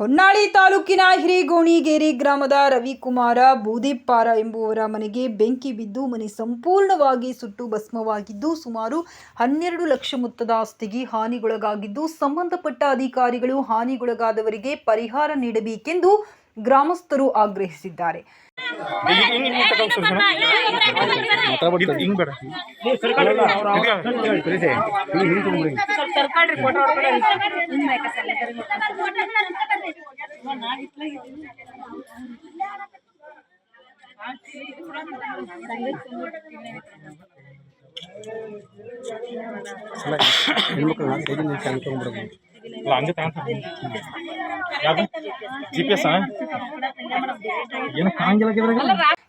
ಹೊನ್ನಾಳಿ ತಾಲೂಕಿನ ಹಿರೇಗೋಣಿಗೇರಿ ಗ್ರಾಮದ ರವಿಕುಮಾರ ಬೂದಿಪ್ಪಾರ ಎಂಬುವರ ಮನೆಗೆ ಬೆಂಕಿ ಬಿದ್ದು ಮನೆ ಸಂಪೂರ್ಣವಾಗಿ ಸುಟ್ಟು ಭಸ್ಮವಾಗಿದ್ದು ಸುಮಾರು ಹನ್ನೆರಡು ಲಕ್ಷ ಮೊತ್ತದ ಆಸ್ತಿಗೆ ಹಾನಿಗೊಳಗಾಗಿದ್ದು, ಸಂಬಂಧಪಟ್ಟ ಅಧಿಕಾರಿಗಳು ಹಾನಿಗೊಳಗಾದವರಿಗೆ ಪರಿಹಾರ ನೀಡಬೇಕೆಂದು ಗ್ರಾಮಸ್ಥರು ಆಗ್ರಹಿಸಿದ್ದಾರೆ. ಹಿಂಗ್ ತಗೊಂಡ್ಬಿಡ್ಬೋದು ಅಲ್ಲ ಹಂಗೆ ತಗೊಂತಾರೆ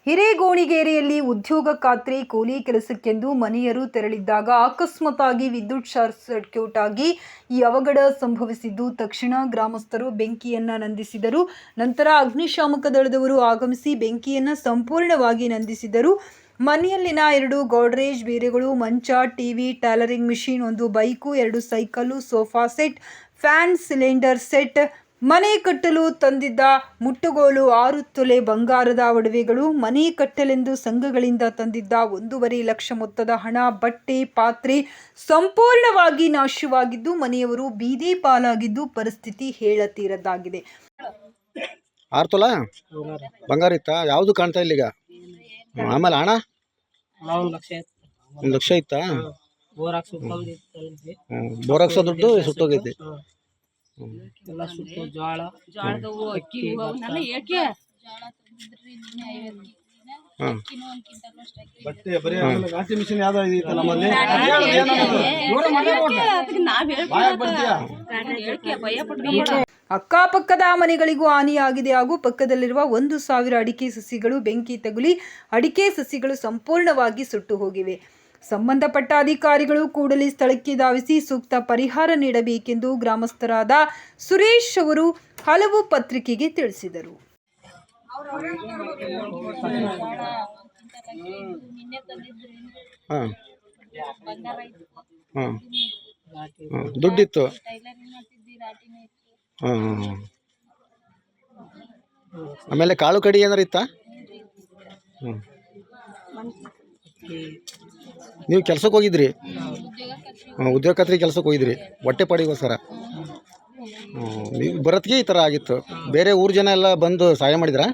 ಹಿರೇಗೋಣಿಗೇರಿಯಲ್ಲಿ ಉದ್ಯೋಗ ಖಾತ್ರಿ ಕೂಲಿ ಕೆಲಸಕ್ಕೆಂದು ಮನೆಯರು ತೆರಳಿದ್ದಾಗ ಅಕಸ್ಮಾತ್ತಾಗಿ ವಿದ್ಯುತ್ ಶಾರ್ಟ್ ಸರ್ಕ್ಯೂಟ್ ಆಗಿ ಈ ಅವಘಡ ಸಂಭವಿಸಿದ್ದು. ತಕ್ಷಣ ಗ್ರಾಮಸ್ಥರು ಬೆಂಕಿಯನ್ನ ನಂದಿಸಿದರು. ನಂತರ ಅಗ್ನಿಶಾಮಕ ದಳದವರು ಆಗಮಿಸಿ ಬೆಂಕಿಯನ್ನ ಸಂಪೂರ್ಣವಾಗಿ ನಂದಿಸಿದರು. ಮನೆಯಲ್ಲಿನ ಎರಡು ಗೋಡ್ರೇಜ್ ಬೇರೆಗಳು, ಮಂಚ, ಟಿವಿ, ಟೈಲರಿಂಗ್ ಮಿಷಿನ್, ಒಂದು ಬೈಕು, ಎರಡು cycle sofa set, fan cylinder set ಮನೆ ಕಟ್ಟಲು ತಂದಿದ್ದ ಮುಟ್ಟುಗೋಲು ಆರು ತೊಲೆ ಬಂಗಾರದ ಒಡವೆಗಳು ಮನೆ ಕಟ್ಟಲೆಂದು ಸಂಘಗಳಿಂದ ತಂದಿದ್ದ ಒಂದೂವರೆ ಲಕ್ಷ ಮೊತ್ತದ ಹಣ ಬಟ್ಟೆ ಪಾತ್ರೆ ಸಂಪೂರ್ಣವಾಗಿ ನಾಶವಾಗಿದ್ದು ಮನೆಯವರು ಬೀದಿ ಪಾಲಾಗಿದ್ದು ಪರಿಸ್ಥಿತಿ ಹೇಳತೀರದ್ದಾಗಿದೆ. ಆರು ತೊಲ? ಬಂಗಾರ ಇತ್ತಾ? ಯಾವುದು ಕಾಣ್ತಾ ಇಲ್ಲ ಈಗ ಆಮೇಲೆ ಹಣ? ಒಂದು ಲಕ್ಷ ಇತ್ತು? ಬೋರ್ ಹಾಕ್ಸೋ ದುಡ್ಡು ಸುಟ್ಟೋಗೈತಿ. ಎಲ್ಲ ಸುತ್ತ ಜೋಳ ಅಕ್ಕಿ ಬಟ್ಟೆ ಬರೀ ಗಾಸಿ ಮಿಷಿನ್ ಯಾವ್ದೋ ನಮ್ಮಲ್ಲಿ? ಅಕ್ಕಪಕ್ಕದ ಮನೆಗಳಿಗೂ ಹಾನಿಯಾಗಿದೆ ಹಾಗೂ ಪಕ್ಕದಲ್ಲಿರುವ ಒಂದು ಸಾವಿರ ಅಡಿಕೆ ಸಸಿಗಳು ಬೆಂಕಿ ತಗುಲಿ ಅಡಿಕೆ ಸಸಿಗಳು ಸಂಪೂರ್ಣವಾಗಿ ಸುಟ್ಟು ಹೋಗಿವೆ. ಸಂಬಂಧಪಟ್ಟ ಅಧಿಕಾರಿಗಳು ಕೂಡಲೇ ಸ್ಥಳಕ್ಕೆ ಧಾವಿಸಿ ಸೂಕ್ತ ಪರಿಹಾರ ನೀಡಬೇಕೆಂದು ಗ್ರಾಮಸ್ಥರಾದ ಸುರೇಶ್ ಅವರು ಹಲವು ಪತ್ರಿಕೆಗೆ ತಿಳಿಸಿದರು. ದುಡ್ಡಿತ್ತು. ಆಮೇಲೆ ಕಾಳು ಕಡಿ ಏನಾರ ಇತ್ತಾ? ನೀವು ಕೆಲ್ಸಕ್ಕೆ ಹೋಗಿದ್ರಿ? ಉದ್ಯೋಗ ಖಾತ್ರಿ ಕೆಲ್ಸಕ್ಕೆ ಹೋಗಿದ್ರಿ. ಹೊಟ್ಟೆ ಪಾಡಿಗೋಸ್ಕರ. ಹ್ಞೂ ನೀವು ಬರೋತ್ತಿಗೆ ಈ ಥರ ಆಗಿತ್ತು. ಬೇರೆ ಊರು ಜನ ಎಲ್ಲ ಬಂದು ಸಹಾಯ ಮಾಡಿದ್ರಾ?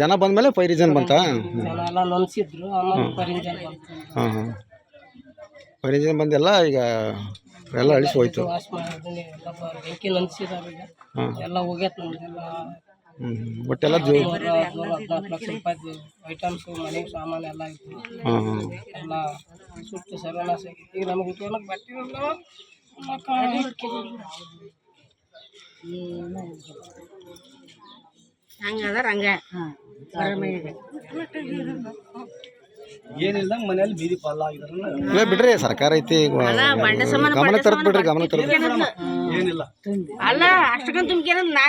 ಜನ ಬಂದ ಮೇಲೆ ಬಂದಮೇಲೆ ಬಂತ? ಹಾಂ ಹಾಂ ರೀಸನ್ ಬಂದೆಲ್ಲ ಈಗ ಎಲ್ಲ ಅಳಿಸಿ ಹೋಯ್ತು ವಾಶ್ ಎಲ್ಲ ಬ- ಬೆಂಕಿ ನೊನ್ಸಿದಾರೆ ಈಗ. ಹಾಂ. ಎಲ್ಲ ಹೋಗ್ಯತ್ ಹ್ಞೂ ಜೋ ಮೂರು ಹದಿನಾಲ್ಕು ಹದಿನಾಲ್ಕು ಲಕ್ಷ ರೂಪಾಯಿ ಐಟಮ್ಸು ಮನೆ ಸಾಮಾನು ಎಲ್ಲ ಇತ್ತು. ಹಾಂ ಹಾಂ. ಎಲ್ಲ ಸುಟ್ಟು ಸರ್ವನಾಶ ಆಗೈತಿ. ಈಗ ನಮಗೆ ಬಟ್ಟೆ ಇಲ್ಲ ಎಲ್ಲ ಏನಿಲ್ಲ ಮನೇಲಿ ಬೀದಿ ಪಾಲ ಬಿಡ್ರಿ ಸರ್ಕಾರ ಐತಿ ಗಮನ ತರದ್ ಬಿಡ್ರಿ ಗಮನ ತರದ್ ಏನಿಲ್ಲ. ಅಲ್ಲ ಅಷ್ಟಕ್ಕಂತ ತುಂಬ್ಕೇನ ನಾ